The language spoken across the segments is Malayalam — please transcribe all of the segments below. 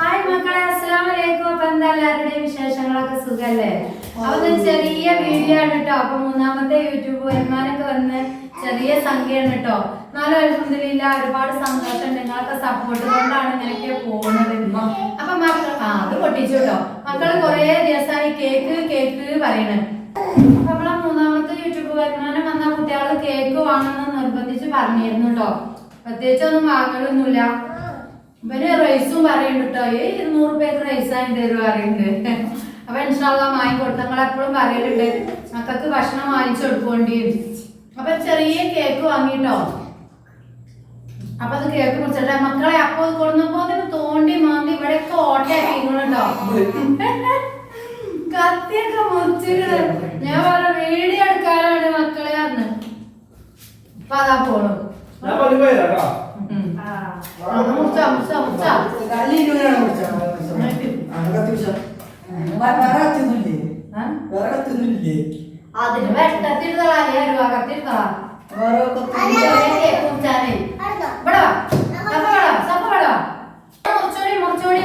ഹായ് മക്കളെ അസ്സലാം വലൈക്കും അപ്പൊ എന്താ എല്ലാവരുടെയും വിശേഷങ്ങളൊക്കെ സുഖല്ലേ? അപ്പൊ ചെറിയ വീഡിയോ ആണ് കേട്ടോ അപ്പൊ മൂന്നാമത്തെ യൂട്യൂബ് വരുമാനൊക്കെ വന്ന് ചെറിയ സംഖ്യയാണ് കേട്ടോ എന്നാലും അലഹമില്ല ഒരുപാട് സന്തോഷം. നിങ്ങളൊക്കെ സപ്പോർട്ട് കൊണ്ടാണ് ഇങ്ങനെയൊക്കെ പോകുന്നത് അപ്പൊ മക്കൾ ആ അത് പൊട്ടിച്ചു കേട്ടോ മക്കൾ കുറേ ദിവസമായി കേക്ക് കേക്ക് പറയണേ. അപ്പൊ നമ്മളെ മൂന്നാമത്തെ യൂട്യൂബ് വരുമാനം വന്ന കുട്ടികൾ കേക്ക് വാങ്ങണമെന്ന് നിർബന്ധിച്ച് പറഞ്ഞിരുന്നു കേട്ടോ പ്രത്യേകിച്ചൊന്നും വാങ്ങലൊന്നുമില്ല. ഇവന് റൈസും പറയുന്നുണ്ട് ഏ ഇരുന്നൂറ് പേര് റൈസ് ആയി തരും പറയുന്നുണ്ട്. അപ്പൊ ഇൻഷാള്ള വാങ്ങി കൊടുത്ത നമ്മൾ എപ്പോഴും പറയലുണ്ട് മക്കൾക്ക് ഭക്ഷണം വാങ്ങിച്ചു കൊടുക്കേണ്ടി അപ്പൊ ചെറിയ കേക്ക് വാങ്ങിട്ടോ. അപ്പൊ അത് കേക്ക് മുറിച്ചിട്ട് മക്കളെ അപ്പൊ കൊടുന്നപ്പോ തോണ്ടി മാന്തി ഇവിടെയൊക്കെ ഓട്ടയാക്കിട്ടോ കത്തിയൊക്കെ മുറിച്ചിട്ട് ഞാൻ പറഞ്ഞ വീഡിയോ എടുക്കാനാണ് മക്കളെ അന്ന് അപ്പൊ അതാ പോണു ഞാൻ പള്ളി പോയതാ കേട്ടോ. ഉം. ആ, മുറിച്ചോ മുറിച്ചോ മുറിച്ചോ ആ? അതിന് വെട്ടത്തിരുന്നോളാ അരുവാ കത്തിരുന്നോളാ ചെറിയ കേക്ക് മുറിച്ചാനേ ഇവിടെ വാ സഫ ഇവിടെ വാ. സഫ ഇവിടെ വാ മുറിച്ചോടി മുറിച്ചോടി.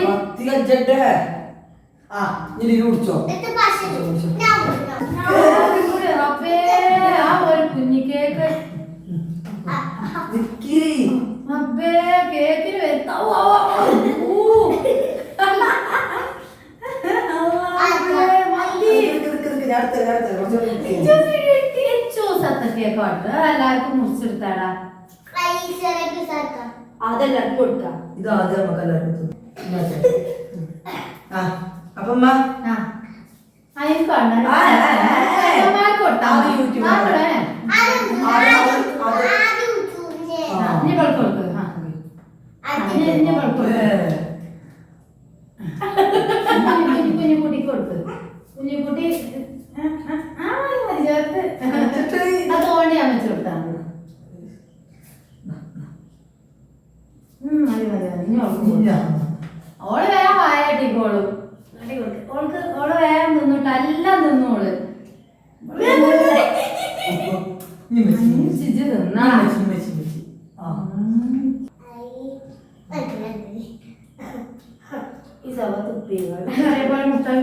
അടിപൊളി റബ്ബേ, ആ ഒരു കുഞ്ഞി കേക്ക്. റബ്ബേ, കേക്കിന് വരുത്ത- ഔ, ഔ, ഔ, ഊ. റബ്ബേ, മതി. തിരിച്ചു സത്ത കേക്ക് വേണ്ട എല്ലാവർക്കും മുറിച്ചെടുത്താടാ അതെല്ലാവർക്കും കൊടുക്കാം. അപ്പമ്മ ആ. അതിന് വേണ്ട ആ, ആ, ആ, ആ. അമ്മമാർക്ക് കൊടുത്താ അത് മതി. യൂട്യൂബിൽ ആ, ഇവിടെ. ആ, ഇനി ഇവൾക്ക് കൊടുക്ക്. ആ. ഇനി ഇനി ഇവൾക്ക് കൊടുക്ക്. കുഞ്ഞു കുഞ്ഞു കുട്ടിക്ക് കൊടുക്ക്. കുഞ്ഞു കുട്ടി ആ, ആ, ആ, മതി, ചേർത്ത്. അത് തോണ്ടി അമ്മച്ച് കൊടുത്താ മതി. ഉം, മതി, മതി, കൊടുക്ക്. ഓൾ വേഗം വായാട്ടിക്കോളും. ഓൾക്ക് ഓൾ വേഗം തിന്നിട്ട് എല്ലാം തിന്നോൾ ചിജി തിന്നാ. ഈ സഭ തുപ്പികൾ അതേപോലെ മുട്ടായി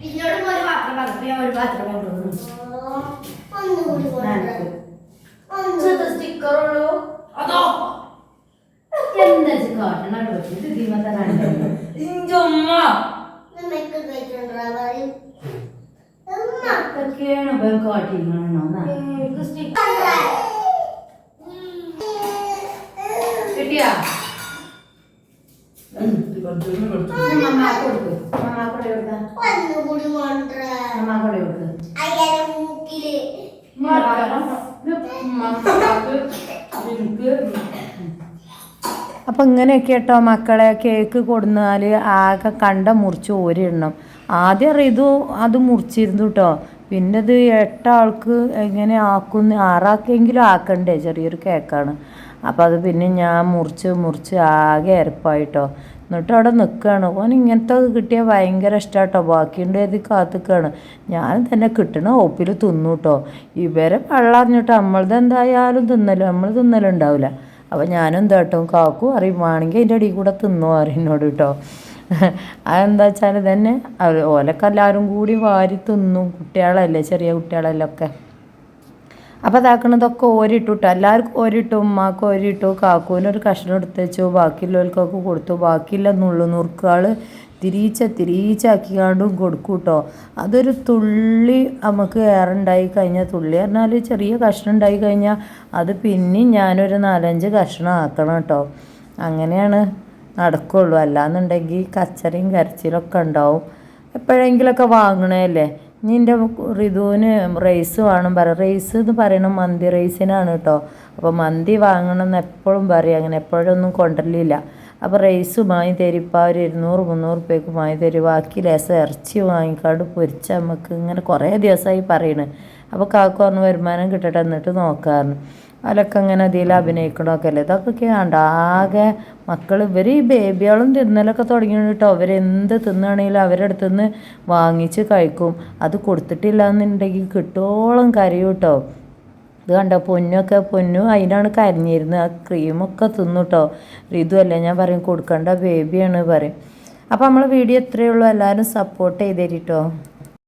പിന്നോട് ഒരു പാത്രം ഒരു പാത്രം കൊണ്ടുവന്നു. സ്റ്റിക്കറുള്ളൂ അതോ എന്താ കാട്ടണ ഇത് ധീമത്തെ കാണിക്കുന്നത് അതൊക്കെയാണ് ഇപ്പം കാട്ടിക്കണോ സ്റ്റിക്കർ കിട്ടിയാ കൊടുക്കും കൊടുക്ക് കൊടുക്ക കൊടുക്ക് അപ്പം ഇങ്ങനെയൊക്കെ കേട്ടോ മക്കളെ കേക്ക് കൊടുന്നാൽ ആകെ കണ്ട മുറിച്ച് ഓരിടണം ആദ്യം റിതു അത് മുറിച്ചിരുന്നു കേട്ടോ പിന്നെ ഇത് എട്ടാൾക്ക് എങ്ങനെ ആക്കുന്ന? ആറാക്കെങ്കിലും ആക്കണ്ടേ? ചെറിയൊരു കേക്കാണ്. അപ്പോൾ അത് പിന്നെ ഞാൻ മുറിച്ച് മുറിച്ച് ആകെ എരപ്പായിട്ടോ എന്നിട്ട് അവിടെ നിൽക്കുകയാണ് ഓൻ ഇങ്ങനത്തെ കിട്ടിയാൽ ഭയങ്കര ഇഷ്ടമാട്ടോ ബാക്കിയുണ്ട് എഴുതി കാത്തുക്കാണ്. ഞാൻ തന്നെ കിട്ടണ ഒപ്പിൽ തിന്നു കേട്ടോ ഇവരെ പള്ളറിഞ്ഞിട്ട് നമ്മളത് എന്തായാലും തിന്നലും നമ്മൾ തിന്നലുണ്ടാവില്ല അപ്പോൾ ഞാനും എന്താ കേട്ടോ കാക്കു അറിയുവാണെങ്കിൽ അതിന്റെ അടിയിൽ കൂടെ തിന്നു അറിയുന്നോട് കേട്ടോ അതെന്താ വെച്ചാൽ തന്നെ ഓലൊക്കെ എല്ലാവരും കൂടി വാരി തിന്നും. കുട്ടികളല്ലേ ചെറിയ കുട്ടികളെല്ലാം ഒക്കെ. അപ്പോൾ അതാക്കണതൊക്കെ ഓരിട്ടു കേട്ടോ എല്ലാവർക്കും ഓരിട്ടു ഉമ്മാക്ക് ഓരിട്ടു കാക്കൂനൊരു കഷ്ണം എടുത്ത് വെച്ചു ബാക്കിയുള്ളവർക്കൊക്കെ കൊടുത്തു. ബാക്കിയുള്ള നുള്ളു നുറുക്കുകൾ തിരിച്ച തിരിച്ചാക്കിക്കാണ്ടും കൊടുക്കും കേട്ടോ അതൊരു തുള്ളി നമുക്ക് ഏറെ ഉണ്ടായി കഴിഞ്ഞാൽ തുള്ളി പറഞ്ഞാൽ ചെറിയ കഷ്ണം ഉണ്ടായി കഴിഞ്ഞാൽ അത് പിന്നെയും ഞാനൊരു നാലഞ്ച് കഷ്ണം ആക്കണം കേട്ടോ. അങ്ങനെയാണ് നടക്കുള്ളൂ. അല്ലാന്നുണ്ടെങ്കിൽ കച്ചറയും കരച്ചിലൊക്കെ ഉണ്ടാവും. എപ്പോഴെങ്കിലൊക്കെ വാങ്ങണതല്ലേ? ഇനി എന്റെ ഋതുവിന് റൈസ് വേണം പറ. റൈസ് എന്ന് പറയണം മന്തി റൈസിനാണ് കേട്ടോ അപ്പോൾ മന്തി വാങ്ങണം എന്ന് എപ്പോഴും പറയും. അങ്ങനെ എപ്പോഴൊന്നും കൊണ്ടല്ലില്ല അപ്പോൾ റൈസ് വാങ്ങി തരിപ്പോൾ ഒരു ഇരുന്നൂറ് മുന്നൂറ് റുപ്യക്ക് വാങ്ങി തരും. ബാക്കി ലേസം ഇറച്ചി വാങ്ങിക്കാണ്ട് പൊരിച്ച നമുക്ക് ഇങ്ങനെ കുറേ ദിവസമായി പറയണേ. അപ്പോൾ കാക്കു പറഞ്ഞു വരുമാനം കിട്ടട്ടെ എന്നിട്ട് നോക്കാറുണ്ട് അതിലൊക്കെ ഇങ്ങനെ അതിൽ അഭിനയിക്കണമൊക്കെ അല്ലേ? ഇതൊക്കെ കണ്ട ആകെ മക്കൾ ഇവർ ഈ ബേബികളും തിന്നലൊക്കെ തുടങ്ങി കേട്ടോ. അവരെന്ത് തിന്നുകയാണെങ്കിലും അവരുടെ അടുത്ത് നിന്ന് വാങ്ങിച്ച് കഴിക്കും. അത് കൊടുത്തിട്ടില്ല എന്നുണ്ടെങ്കിൽ കിട്ടോളം കരയും കേട്ടോ. ഇത് കണ്ടോ? പൊന്നൊക്കെ പൊന്നു അതിനാണ് കരഞ്ഞിരുന്നത്. ആ ക്രീമൊക്കെ തിന്നു കേട്ടോ. ഇതുമല്ല ഞാൻ പറയും കൊടുക്കേണ്ട ബേബിയാണ് പറയും. അപ്പോൾ നമ്മൾ വീഡിയോ ഇത്രയേ ഉള്ളൂ. എല്ലാവരും സപ്പോർട്ട് ചെയ്തേരിട്ടോ